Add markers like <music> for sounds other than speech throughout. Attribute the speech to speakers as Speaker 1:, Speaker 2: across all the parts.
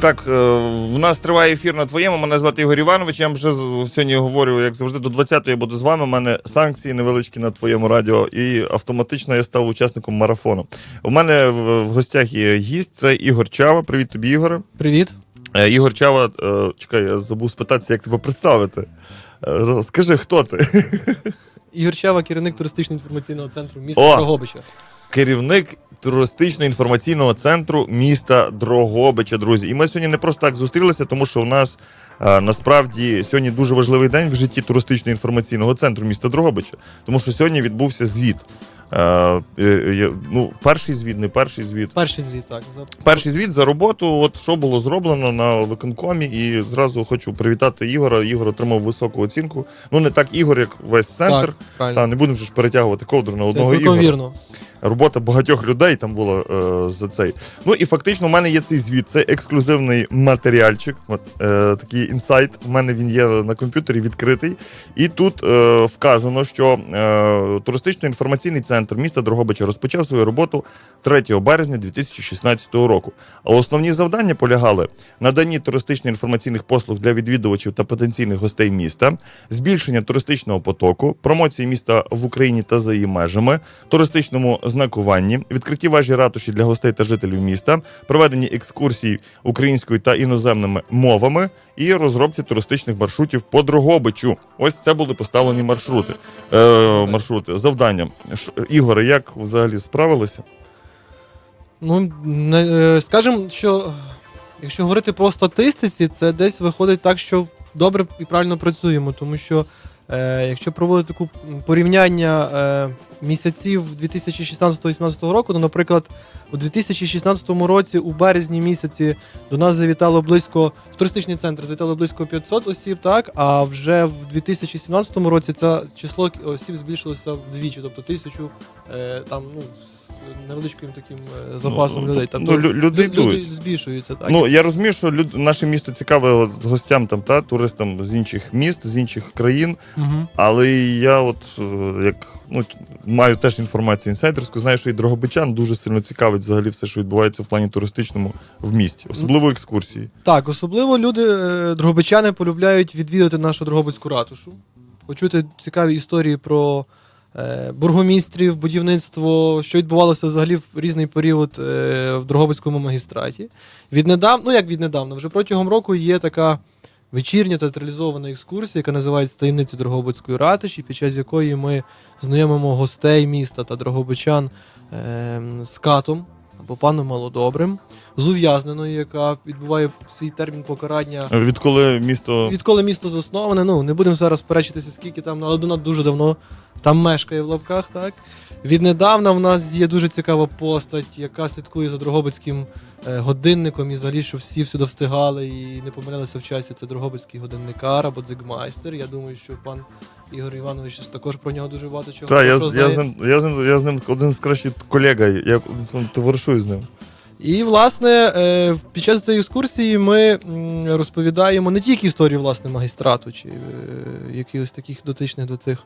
Speaker 1: Так, е, в нас триває ефір на твоєму. Мене звати Ігор Іванович. Я вже сьогодні говорю, як завжди, до 20-ї я буду з вами. У мене санкції невеличкі на твоєму радіо, і автоматично я став учасником марафону. У мене в, гостях є гість, це Ігор Чава. Привіт тобі, Ігоре.
Speaker 2: Привіт.
Speaker 1: Е, Ігор Чава, е, чекай, я забув спитатися, як тебе представити. Скажи, хто ти?
Speaker 2: Ігор Чава, керівник туристично-інформаційного центру міста! Дрогобича.
Speaker 1: Керівник туристично-інформаційного центру міста Дрогобича, друзі. І ми сьогодні не просто так зустрілися, тому що у нас е, насправді сьогодні дуже важливий день в житті туристично-інформаційного центру міста Дрогобича, тому що сьогодні відбувся звіт. Е, е, е, ну, перший звіт, не перший звіт.
Speaker 2: Перший звіт, так. За...
Speaker 1: Перший звіт за роботу, от що було зроблено на виконкомі, і зразу хочу привітати Ігора. Ігор отримав високу оцінку. Ну не так Ігор, як весь центр.
Speaker 2: Так, правильно.
Speaker 1: Та не будемо ж перетягувати ковдру на одного
Speaker 2: цілком
Speaker 1: Ігора. Робота багатьох людей там була е, за цей. Ну і фактично, у мене є цей звіт. Це ексклюзивний матеріальчик. От е, такий інсайт. У мене він є на комп'ютері відкритий. І тут е, вказано, що е, туристично-інформаційний центр міста Дрогобича розпочав свою роботу 3 березня 2016 року. А основні завдання полягали наданні туристично-інформаційних послуг для відвідувачів та потенційних гостей міста, збільшення туристичного потоку, промоції міста в Україні та за її межами, туристичному знакуванні, відкритті вежі ратуші для гостей та жителів міста, проведенні екскурсій українською та іноземними мовами і розробці туристичних маршрутів по Дрогобичу. Ось це були поставлені маршрути. Е, маршрути завдання. Ігоре, як взагалі справилися?
Speaker 2: Ну, е, скажемо, що якщо говорити про статистиці, це десь виходить так, що добре і правильно працюємо, тому що е, якщо проводити таку порівняння е, місяців 2016-2017 року, то, наприклад, у 2016 році, у березні місяці, до нас завітало близько в туристичний центр завітало близько 500 осіб, так? А вже в 2017 році це число осіб збільшилося вдвічі, тобто тисячу е, там ну невеличким таким е, запасом
Speaker 1: Ну,
Speaker 2: людей.
Speaker 1: ну,
Speaker 2: Тобто
Speaker 1: лю- люди
Speaker 2: люди
Speaker 1: йдуть.
Speaker 2: збільшуються. Так
Speaker 1: Ну я розумію, що люд... наше місто цікаве от, гостям там та туристам з інших міст, з інших країн.
Speaker 2: Угу.
Speaker 1: Але я, от е, як ну маю теж інформацію інсайдерську, знаю, що і Дрогобичан дуже сильно цікавить взагалі все, що відбувається в плані туристичному в місті, особливо екскурсії.
Speaker 2: Так, особливо люди, е, дрогобичани, полюбляють відвідати нашу Дрогобицьку ратушу, почути цікаві історії про бургомістрів, будівництво, що відбувалося взагалі в різний період е, в Дрогобицькому магістраті. Віднедавна, ну як віднедавна, вже протягом року є така вечірня театралізована екскурсія, яка називається Таємниці Дрогобицької ратуші, під час якої ми знайомимо гостей міста та дрогобичан е, з катом або паном Малодобрим з ув'язненою, яка відбуває свій термін покарання.
Speaker 1: Відколи місто
Speaker 2: Відколи місто засноване, ну не будемо зараз перечитися, скільки там, але вона дуже давно там мешкає в лапках, так. Віднедавна в нас є дуже цікава постать, яка слідкує за Дрогобицьким е, годинником і взагалі, щоб всі всюди встигали і не помилялися в часі. Це Дрогобицький годинникар або дзигмайстер. Я думаю, що пан Ігор Іванович також про нього дуже багато чого
Speaker 1: та я, я,
Speaker 2: знає.
Speaker 1: з ним, я з ним я з ним один з кращих колега. Я товаришую з ним.
Speaker 2: І, власне, е, під час цієї екскурсії ми розповідаємо не тільки історію власне магістрату чи е, якихось таких дотичних до цих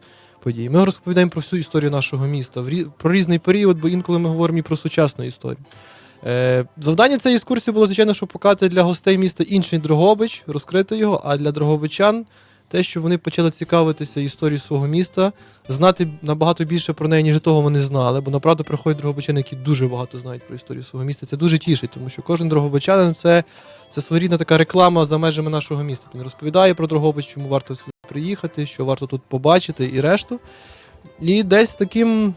Speaker 2: подій. Ми розповідаємо про всю історію нашого міста, про різний період, бо інколи ми говоримо і про сучасну історію. Е, Завдання цієї екскурсії було, звичайно, щоб показати для гостей міста інший Дрогобич, розкрити його, а для дрогобичан те, що вони почали цікавитися історією свого міста, знати набагато більше про неї, ніж того вони знали. Бо направду приходять дрогобичани, які дуже багато знають про історію свого міста. Це дуже тішить, тому що кожен дрогобичанин це, це своєрідна така реклама за межами нашого міста. Він розповідає про Дрогобич, чому варто сюди приїхати, що варто тут побачити і решту. І десь таким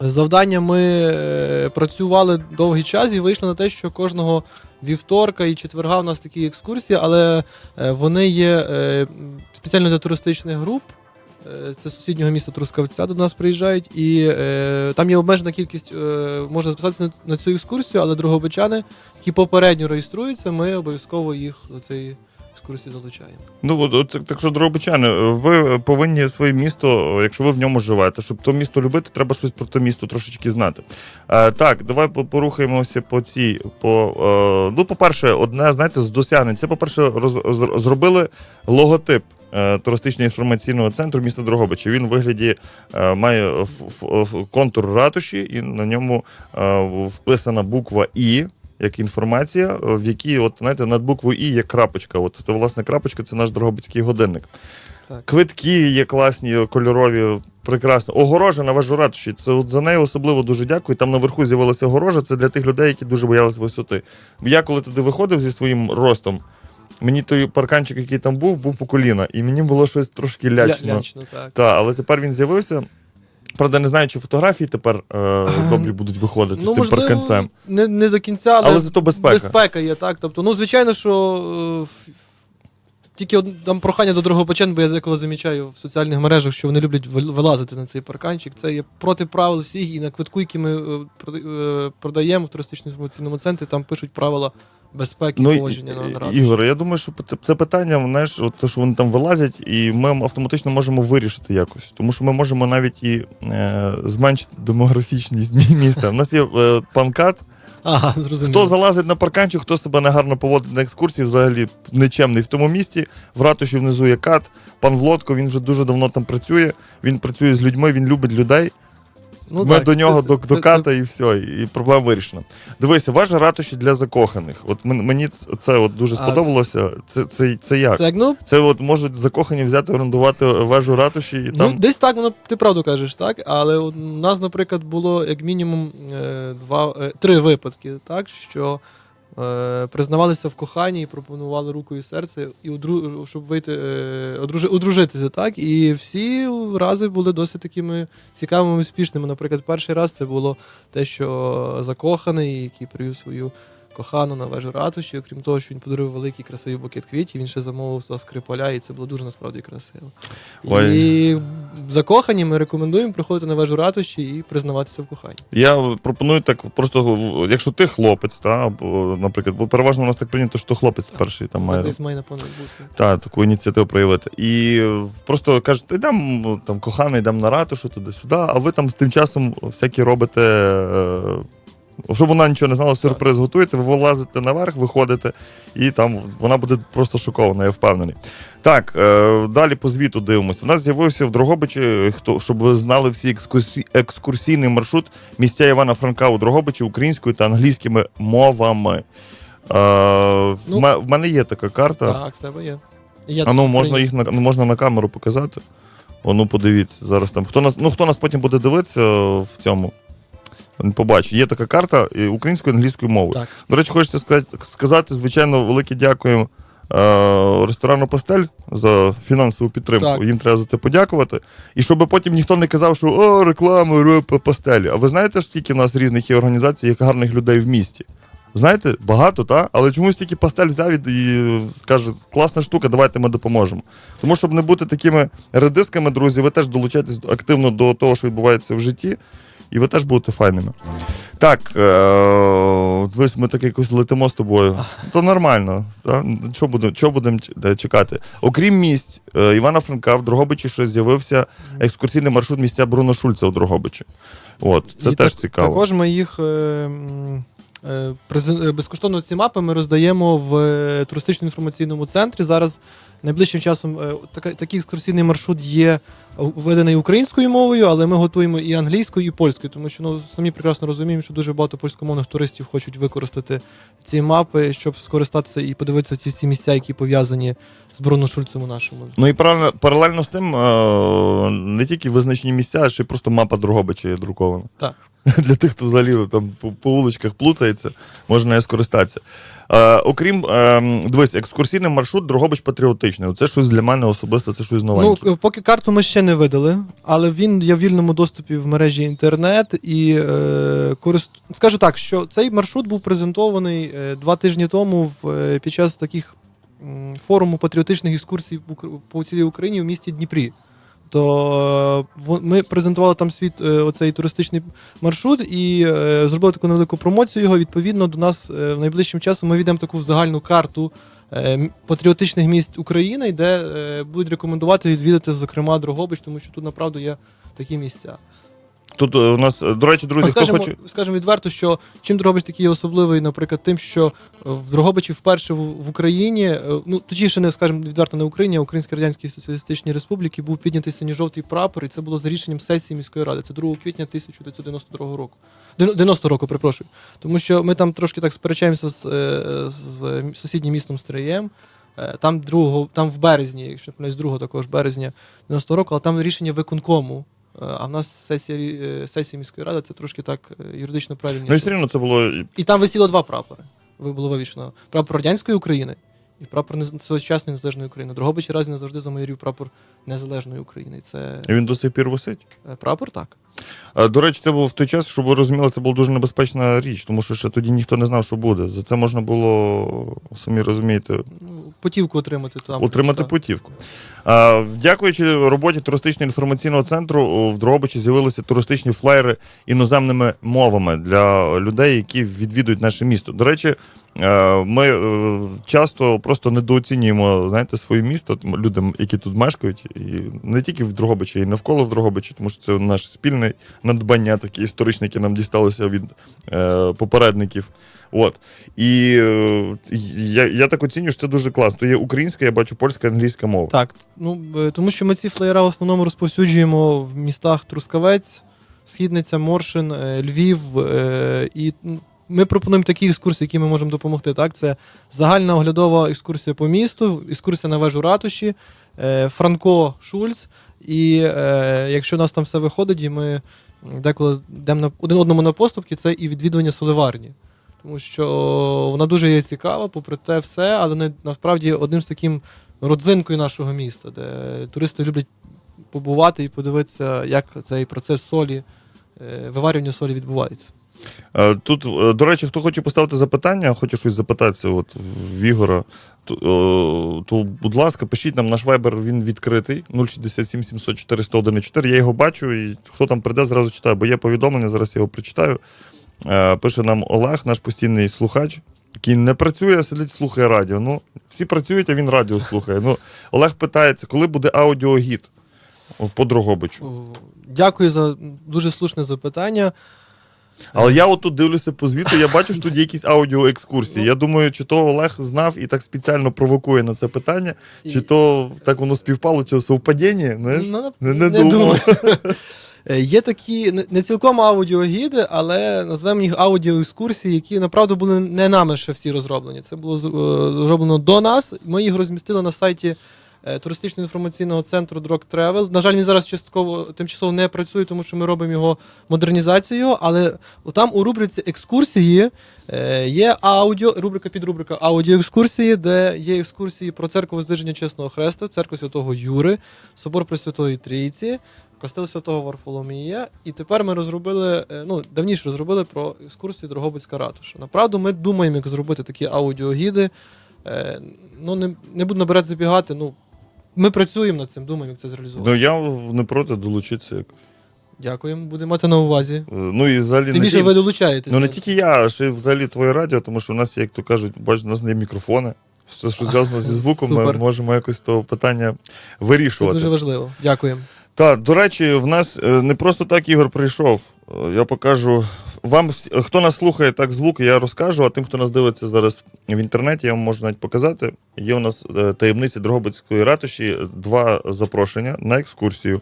Speaker 2: завданням ми е, працювали довгий час і вийшли на те, що кожного вівторка і четверга у нас такі екскурсії, але е, вони є е, спеціально для туристичних груп. Це сусіднього міста Трускавця до нас приїжджають, і е, там є обмежена кількість, е, можна записатися на, на цю екскурсію, але дрогобичани, які попередньо реєструються, ми обов'язково їх до цієї екскурсії залучаємо.
Speaker 1: Ну от, так, що, Дрогобичани, ви повинні своє місто, якщо ви в ньому живете, щоб то місто любити, треба щось про то місто трошечки знати. Е, так, давай порухаємося по цій. По, е, ну, по-перше, одне, знаєте, з досягнень. Це, по-перше, роз, роз- зробили логотип. е, Туристично-інформаційного центру міста Дрогобича. Він у вигляді е, має контур ратуші, і на ньому е, вписана буква І. як інформація, е, в якій, от, знаєте, над буквою І є крапочка. От це, власне, крапочка це наш Дрогобицький годинник.
Speaker 2: Так.
Speaker 1: Квитки є класні, кольорові, прекрасно. Огорожа на вежу ратуші. Це от за нею особливо дуже дякую. Там наверху з'явилася огорожа. Це для тих людей, які дуже боялись висоти. Я коли туди виходив зі своїм ростом, мені той парканчик, який там був, був по коліна, і мені було щось трошки лячно.
Speaker 2: Ля- лячно, так.
Speaker 1: Так, але тепер він з'явився. Правда, не знаю, чи фотографії тепер е, добрі будуть виходити з
Speaker 2: Ну,
Speaker 1: тим
Speaker 2: можливо,
Speaker 1: парканцем.
Speaker 2: не, не до кінця, але,
Speaker 1: Але зато безпека.
Speaker 2: безпека є, так. Тобто, ну, звичайно, що е, тільки од- там прохання до Дрогобичан, бо я деколи замічаю в соціальних мережах, що вони люблять вил- вилазити на цей парканчик. Це є проти правил всіх, і на квитку, які ми е, е, продаємо в туристичному інформаційному центрі, там пишуть правила безпеки
Speaker 1: Ну,
Speaker 2: поводження на
Speaker 1: і- Ігор, я думаю, що це питання, знаєш, от, те, що вони там вилазять, і ми автоматично можемо вирішити якось. Тому що ми можемо навіть і е, зменшити демографічність міста. У нас є е, пан Кат.
Speaker 2: Ага, зрозуміло.
Speaker 1: Хто залазить на парканчик, хто себе негарно поводить на екскурсії, взагалі нечемний в тому місті. В ратуші внизу є кат. Пан Влодко, він вже дуже давно там працює. Він працює з людьми, він любить людей.
Speaker 2: Ну,
Speaker 1: Ми
Speaker 2: так,
Speaker 1: до нього
Speaker 2: це-
Speaker 1: до,
Speaker 2: це-
Speaker 1: до
Speaker 2: це-
Speaker 1: і все, і проблема вирішена. Дивися, ваш ратуші для закоханих. От мен- мені це от дуже сподобалося. Це, це, це як?
Speaker 2: Це як, ну,
Speaker 1: Це от можуть закохані взяти, орендувати вежу ратуші і
Speaker 2: Ну,
Speaker 1: там.
Speaker 2: десь так, воно ти правду кажеш, так? Але у нас, наприклад, було як мінімум е, два, е, три випадки, так, що признавалися в коханні і пропонували руку і серце, і одру, щоб вийти, е, одружи, одружитися, так? І всі рази були досить такими цікавими, успішними. Наприклад, перший раз це було те, що закоханий, який привів свою. Кохану на вежу ратуші, окрім того, що він подарував великий красивий букет квітів, він ще замовив того скрипаля, і це було дуже насправді красиво.
Speaker 1: Ой.
Speaker 2: І закохані ми рекомендуємо приходити на вежу ратуші і признаватися в коханні.
Speaker 1: Я пропоную так, просто якщо ти хлопець, та, або, наприклад, бо переважно у нас так прийнято, що хлопець перший там має.
Speaker 2: Десь має напевно бути.
Speaker 1: Та, таку ініціативу проявити. І е, просто кажете, йдемо там коханий, йдемо на ратушу туди-сюди, а ви там з тим часом всякі робите. Щоб вона нічого не знала, сюрприз готуєте, ви вилазите наверх, виходите, і там вона буде просто шокована, я впевнений. Так, е, далі по звіту дивимося. У нас з'явився в Дрогобичі, хто, щоб ви знали всі екскурсі, екскурсійний маршрут місця Івана Франка у Дрогобичі українською та англійськими мовами. Е, в
Speaker 2: Ну,
Speaker 1: в мене є така карта.
Speaker 2: Так, в себе є. Я
Speaker 1: А ну можна їх на можна на камеру показати. О, ну подивіться зараз там. Хто нас, ну хто нас потім буде дивитися в цьому? Побачить. Є така карта і українською і англійською мовою.
Speaker 2: Так.
Speaker 1: До речі, хочеться сказати, сказати звичайно, велике дякую е, ресторану Пастель за фінансову підтримку.
Speaker 2: Так.
Speaker 1: Їм треба за це подякувати. І щоб потім ніхто не казав, що о, реклама, пастелі. А ви знаєте, скільки в нас різних є організацій, як гарних людей в місті? Знаєте, багато, та? але чомусь тільки пастель взяв і, скаже, класна штука, давайте ми допоможемо. Тому, щоб не бути такими редисками, друзі, ви теж долучаєтесь активно до того, що відбувається в житті, і ви теж будете файними. Так, е- ми так якось летимо з тобою. То нормально. Та? Чого будемо чого будем чекати? Окрім місць е, Івана Франка, в Дрогобичі ще з'явився екскурсійний маршрут місця Бруно Шульца у Дрогобичі. От, це
Speaker 2: І
Speaker 1: теж
Speaker 2: так-
Speaker 1: цікаво.
Speaker 2: Також ми їх е, е, е, безкоштовно ці мапи ми роздаємо в е, туристично-інформаційному центрі. Зараз найближчим часом такий екскурсійний маршрут є введений українською мовою, але ми готуємо і англійською, і польською, тому що ну самі прекрасно розуміємо, що дуже багато польськомовних туристів хочуть використати ці мапи, щоб скористатися і подивитися ці всі місця, які пов'язані з Бруно Шульцем у нашому.
Speaker 1: Ну і паралельно, паралельно з тим, не тільки визначені місця, а ще й просто мапа Дрогобича є друкована.
Speaker 2: Так. <laughs>
Speaker 1: Для тих, хто взагалі там по, по вуличках плутається, можна нею скористатися. Е, окрім, е, дивись, екскурсійний маршрут Дрогобич патріотичний. Це щось для мене особисто, це щось новеньке.
Speaker 2: Ну, поки карту ми ще не видали, але він є в вільному доступі в мережі інтернет. І е, корист... скажу так, що цей маршрут був презентований е, два тижні тому в, е, під час таких форуму патріотичних екскурсій по цілій Україні в місті Дніпрі. То е, ми презентували там свій е, оцей туристичний маршрут і е, зробили таку невелику промоцію його. Відповідно, до нас в найближчим часом ми відемо таку загальну карту патріотичних місць України, де будуть рекомендувати відвідати, зокрема, Дрогобич, тому що тут направду є такі місця.
Speaker 1: Тут е, у нас, е, до речі, друзі,
Speaker 2: Ну,
Speaker 1: хто хоче.
Speaker 2: скажемо відверто, що чим Дрогобич такий особливий, наприклад, тим, що е, в Дрогобичі вперше в, в Україні, ну точніше, не скажемо відверто не Україні, а Українській Радянській Соціалістичній Республіки був піднятий синьо-жовтий прапор, і це було за рішенням сесії міської ради. Це 2 квітня 1992 року. 90 року, перепрошую. Тому що ми там трошки так сперечаємося з, з сусіднім містом Стрієм. Там другого, там в березні, якщо не помиляюсь, 2 також березня 90 року, але там рішення виконкому. Е, А в нас сесія, е, сесія міської ради це трошки так е, юридично правильніше.
Speaker 1: Ну і все рівно це було.
Speaker 2: І там висіло два прапори. Ви було вивішено. Прапор радянської України і прапор сучасної незалежної України. Дрогобичі разі не завжди замайорів прапор незалежної України. Це
Speaker 1: І він до сих пір висить.
Speaker 2: прапор так.
Speaker 1: Е, До речі, це був в той час, щоб ви розуміли, це була дуже небезпечна річ, тому що ще тоді ніхто не знав, що буде. За це можна було, самі розумієте,
Speaker 2: Потівку отримати там.
Speaker 1: отримати путівку. А, дякуючи роботі туристично інформаційного центру, в Дрогобичі з'явилися туристичні флаєри іноземними мовами для людей, які відвідують наше місто. До речі, е, ми е, часто просто недооцінюємо знаєте, своє місто людям, які тут мешкають, і не тільки в Дрогобичі, і навколо в Дрогобичі, тому що це наш спільне надбання, такі історичні, які нам дісталося від е, попередників. От. І е, я, я так оцінюю, що це дуже класно. То є українська, я бачу польська, англійська мова.
Speaker 2: Так, ну е, тому що ми ці флеєра в основному розповсюджуємо в містах Трускавець, Східниця, Моршин, е, Львів. е, І ну, ми пропонуємо такі екскурсії, які ми можемо допомогти. Так, це загальна оглядова екскурсія по місту, екскурсія на вежу ратуші, е, Франко Шульц. І е, якщо у нас там все виходить, і ми деколи йдемо на один одному на поступки, це і відвідування соливарні. Тому що вона дуже є цікава, попри те все, але не насправді одним з таким родзинкою нашого міста, де туристи люблять побувати і подивитися, як цей процес солі, е, виварювання солі відбувається.
Speaker 1: Е, Тут, е, до речі, хто хоче поставити запитання, хоче щось запитатися от, в Ігора, то, о, то, будь ласка, пишіть нам наш вайбер, він відкритий 067 700 401 4. Я його бачу, і хто там прийде, зразу читаю, бо є повідомлення, зараз я його прочитаю. Е, Пише нам Олег, наш постійний слухач, який не працює, а сидить, слухає радіо. Ну, всі працюють, а він радіо слухає. Ну, Олег питається, коли буде аудіогід по Дрогобичу.
Speaker 2: Дякую за дуже слушне запитання.
Speaker 1: Але я отут дивлюся по звіту, я бачу, що тут є якісь аудіоекскурсії. Я думаю, чи то Олег знав і так спеціально провокує на це питання, чи то так воно співпало, чи совпадіння, знаєш?
Speaker 2: Ну,
Speaker 1: Не, не, думав. <laughs>
Speaker 2: Е, Є такі не- не цілком аудіогіди, але назвемо їх аудіоекскурсії, які направду були не нами ще всі розроблені. Це було е, зроблено до нас. Ми їх розмістили на сайті туристично-інформаційного центру Drog Travel. На жаль, він зараз частково тимчасово не працює, тому що ми робимо його модернізацією. Але там у рубриці екскурсії е, є аудіо, рубрика підрубрика аудіоекскурсії, де є екскурсії про церкву Воздвиження Чесного Хреста, церкву Святого Юри, собор Пресвятої Трійці. Костел Святого Варфоломія, і тепер ми розробили, е, ну давніше розробили про екскурсію Дрогобицька ратуша. Направду, ми думаємо, як зробити такі аудіогіди. Е, ну, не, не буду наперед забігати. Ну, ми працюємо над цим, думаємо, як це зреалізувати.
Speaker 1: Ну я не проти долучитися. як.
Speaker 2: Дякуємо, будемо мати на увазі.
Speaker 1: Е, Ну і взагалі
Speaker 2: Тим
Speaker 1: не
Speaker 2: більше
Speaker 1: ті-
Speaker 2: ви долучаєтеся.
Speaker 1: ну не тільки я, а ще й взагалі твоє радіо, тому що в нас, є, як то кажуть, бач, у нас не мікрофони. Все, що зв'язано зі <laughs> звуком, ми
Speaker 2: Супер.
Speaker 1: можемо якось то питання
Speaker 2: Це
Speaker 1: вирішувати.
Speaker 2: дуже важливо. Дякуємо.
Speaker 1: Так, до речі, в нас е, не просто так Ігор прийшов. Е, Я покажу вам, хто нас слухає так звук, я розкажу, а тим, хто нас дивиться зараз в інтернеті, я вам можу навіть показати. Є у нас е, таємниці Дрогобицької ратуші, два запрошення на екскурсію.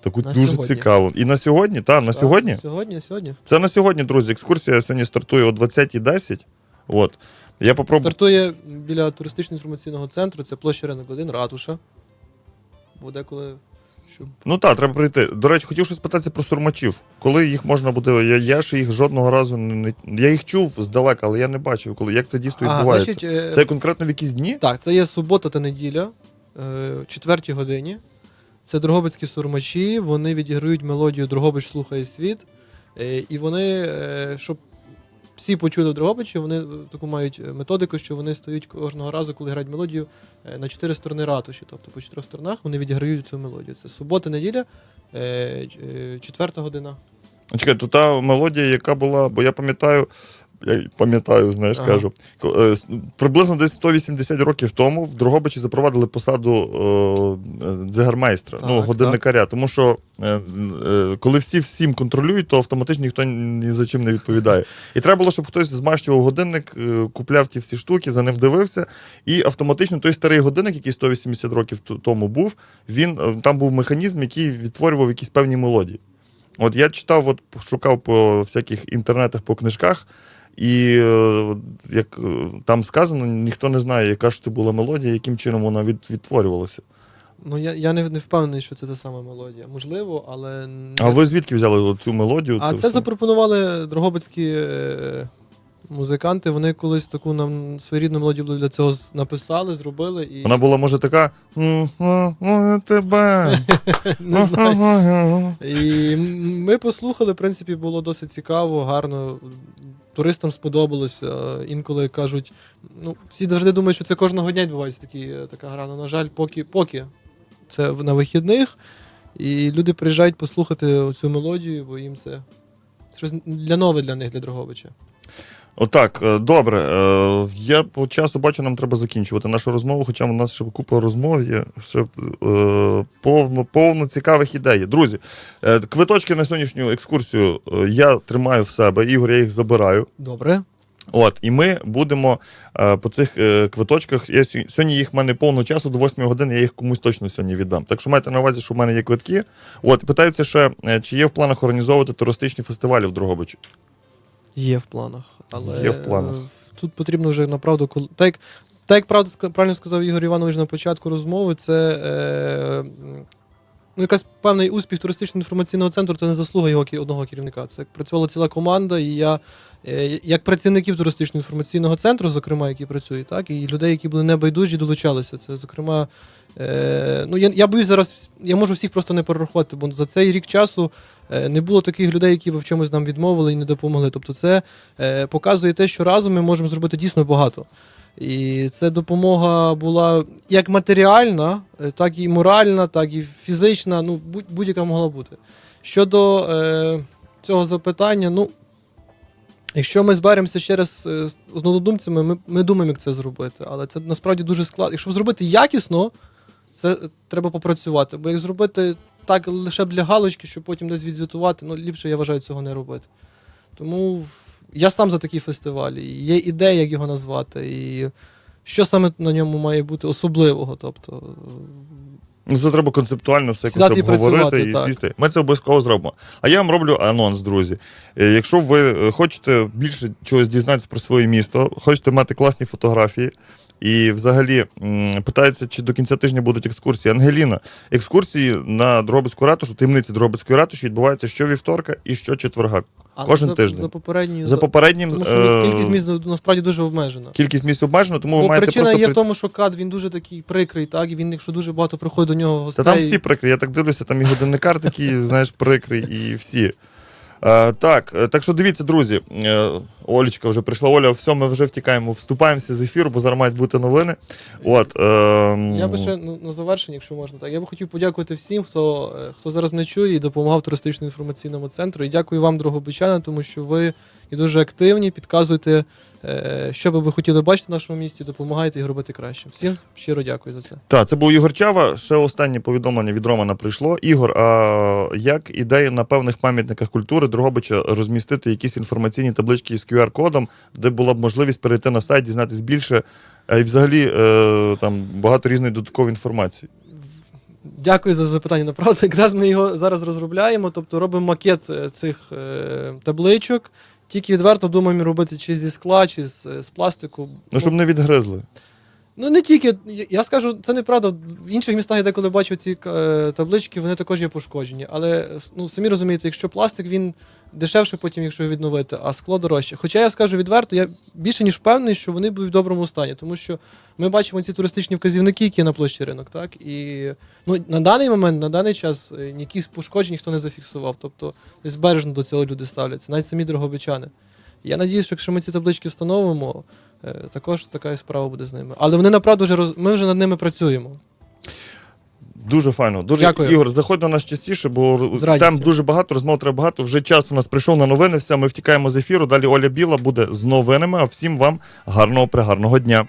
Speaker 1: Таку
Speaker 2: На
Speaker 1: дуже
Speaker 2: сьогодні.
Speaker 1: цікаву. І на сьогодні, так, на
Speaker 2: Так,
Speaker 1: сьогодні.
Speaker 2: Сьогодні, сьогодні.
Speaker 1: Це на сьогодні, друзі. Екскурсія сьогодні стартує о 20.10. От. Я попробую.
Speaker 2: Стартує біля туристично-інформаційного центру, це площа ринок 1, ратуша. Буде коли. Щоб
Speaker 1: Ну так, треба прийти. До речі, хотів щось питатися про сурмачів. Коли їх можна буде. Я, я ж їх жодного разу не. Я їх чув здалека, але я не бачив, коли як це дійсно
Speaker 2: А,
Speaker 1: відбувається.
Speaker 2: значить, е,
Speaker 1: Це конкретно в якісь дні?
Speaker 2: Так, це є субота та неділя, е, четвертій годині. Це Дрогобицькі сурмачі, вони відіграють мелодію Дрогобич слухає світ. Е, І вони, щоб всі почули в Дрогобичі, вони е, таку мають методику, що вони стають кожного разу, коли грають мелодію, е, на чотири сторони ратуші. Тобто по чотирьох сторонах вони відіграють цю мелодію. Це субота, неділя, е, е, четверта година.
Speaker 1: Чекай, то та мелодія, яка була, бо я пам'ятаю, я пам'ятаю, знаєш,
Speaker 2: Ага.
Speaker 1: кажу. Е, Приблизно десь 180 років тому в Дрогобичі запровадили посаду е, дзигармейстра, ну,
Speaker 2: Так,
Speaker 1: годинникаря. Тому що е, коли всі всім контролюють, то автоматично ніхто ні за чим не відповідає. І треба було, щоб хтось змащував годинник, купляв ті всі штуки, за ним дивився. І автоматично той старий годинник, який 180 років тому був, він там був механізм, який відтворював якісь певні мелодії. От я читав, от шукав по всяких інтернетах, по книжках, і е, як е, там сказано, ніхто не знає, яка ж це була мелодія, яким чином вона від, відтворювалася.
Speaker 2: Ну, я, я не, не впевнений, що це та сама мелодія. Можливо, але. не-
Speaker 1: А ви звідки взяли цю мелодію?
Speaker 2: А це,
Speaker 1: все?
Speaker 2: запропонували дрогобицькі е, музиканти. Вони колись таку нам своєрідну мелодію для цього написали, зробили і
Speaker 1: Вона була, може, така. «М, м, м, тебе. <laughs>
Speaker 2: не знаю. І ми послухали, в принципі, було досить цікаво, гарно. Туристам сподобалось. Е, Інколи кажуть, ну, всі завжди думають, що це кожного дня відбувається такі, е, така гра. але, на жаль, поки, поки це на вихідних. І люди приїжджають послухати цю мелодію, бо їм це щось для нове для них, для Дрогобича.
Speaker 1: Отак, е, добре. е, Я по часу бачу, нам треба закінчувати нашу розмову, хоча у нас ще купа розмов є, ще е, повно, повно цікавих ідей. Друзі, квиточки на сьогоднішню екскурсію я тримаю в себе. Ігор, я їх забираю.
Speaker 2: Добре.
Speaker 1: От, і ми будемо е, по цих е, квиточках. Я сьогодні їх в мене повно часу до 8 години, я їх комусь точно сьогодні віддам. Так що майте на увазі, що в мене є квитки. От, питаються ще, е, чи є в планах організовувати туристичні фестивалі в Дрогобичі?
Speaker 2: Є в планах. Але
Speaker 1: Є в планах.
Speaker 2: тут потрібно вже направду, коли. Так, як- так як правда, правильно сказав Ігор Іванович на початку розмови, це е, ну, якась певний успіх туристичного інформаційного центру це не заслуга його одного керівника. Це працювала ціла команда, і я, е, як працівників туристичного інформаційного центру, зокрема, які працюють, так, і людей, які були небайдужі, долучалися. Це, зокрема, е, ну, я, я боюсь зараз, я можу всіх просто не перерахувати, бо за цей рік часу е, не було таких людей, які б в чомусь нам відмовили і не допомогли. Тобто, це е, показує те, що разом ми можемо зробити дійсно багато. І це допомога була як матеріальна, е, так і моральна, так і фізична, ну будь- будь-яка могла бути. Щодо е, цього запитання, ну. Якщо ми зберемося ще раз е, з однодумцями, ми, ми думаємо, як це зробити. Але це насправді дуже складно. Якщо зробити якісно, це треба попрацювати. Бо як зробити так лише для галочки, щоб потім десь відзвітувати, ну ліпше я вважаю цього не робити. Тому я сам за такі фестивалі. і Є ідея, як його назвати, і що саме на ньому має бути особливого. Тобто,
Speaker 1: Ну, це треба концептуально все якось
Speaker 2: і
Speaker 1: обговорити і
Speaker 2: так.
Speaker 1: сісти. Ми це обов'язково зробимо. А я вам роблю анонс, друзі. Е, Якщо ви е, хочете більше чогось дізнатися про своє місто, хочете мати класні фотографії. І взагалі м, питаються, чи до кінця тижня будуть екскурсії. Ангеліна, екскурсії на Дробицьку ратушу, таємниці Дробицької ратуші відбуваються щовівторка і щочетверга.
Speaker 2: а
Speaker 1: Кожен
Speaker 2: за,
Speaker 1: тиждень.
Speaker 2: За попередні
Speaker 1: За попереднім
Speaker 2: тому що
Speaker 1: е,
Speaker 2: кількість місць насправді дуже обмежена.
Speaker 1: кількість місць обмежена, тому ви
Speaker 2: Бо
Speaker 1: маєте
Speaker 2: причина
Speaker 1: просто
Speaker 2: є в тому, що кад він дуже такий прикрий, так, і він, якщо дуже багато приходить до нього
Speaker 1: Та там всі прикрі, я так дивлюся, там і годинникар такий, <laughs> знаєш, прикрий, і всі. Е, так, е, так що дивіться, друзі. Олічка Олечка вже прийшла. Оля, все, ми вже втікаємо, вступаємося з ефіру, бо зараз мають бути новини. От, е,
Speaker 2: Я би ще на завершення, якщо можна, так. Я би хотів подякувати всім, хто, е, хто зараз мене чує і допомагав туристично-інформаційному центру. І дякую вам, Дрогобичани, тому що ви є дуже активні, підказуєте, е, що би ви хотіли бачити в нашому місті, допомагаєте його робити краще. Всім щиро дякую за це.
Speaker 1: Так, це був Ігор Чава. Ще останнє повідомлення від Романа прийшло. Ігор, а як ідея на певних пам'ятниках культури Дрогобича розмістити якісь інформаційні таблички з QR-кодом, де була б можливість перейти на сайт, дізнатись більше, і взагалі е, там багато різної додаткової інформації.
Speaker 2: Дякую за запитання. Направду, якраз ми його зараз розробляємо, тобто робимо макет е, цих табличок. Тільки відверто думаємо робити чи зі скла, чи з, е, з пластику.
Speaker 1: Ну, щоб не відгризли.
Speaker 2: Ну не тільки, я- скажу, це неправда. В інших містах я деколи бачив ці е, таблички, вони також є пошкоджені. Але ну, самі розумієте, якщо пластик, він дешевше потім, якщо відновити, а скло дорожче. Хоча я скажу відверто, я більше ніж впевнений, що вони будуть в доброму стані, тому що ми бачимо ці туристичні вказівники, які є на площі ринок, так і ну на даний момент, на даний час, е, ніяких пошкоджень ніхто не зафіксував. Тобто десь бережно до цього люди ставляться, навіть самі дрогобичани. Я надіюсь, що якщо ми ці таблички встановимо, також така і справа буде з ними. Але вони направду вже роз... ми вже над ними працюємо.
Speaker 1: Дуже файно. Дуже
Speaker 2: Дякую.
Speaker 1: Ігор, заходь до нас частіше, бо там дуже багато, розмов треба багато. Вже час у нас прийшов на новини. Все, ми втікаємо з ефіру. Далі Оля Біла буде з новинами. А всім вам гарного пригарного дня.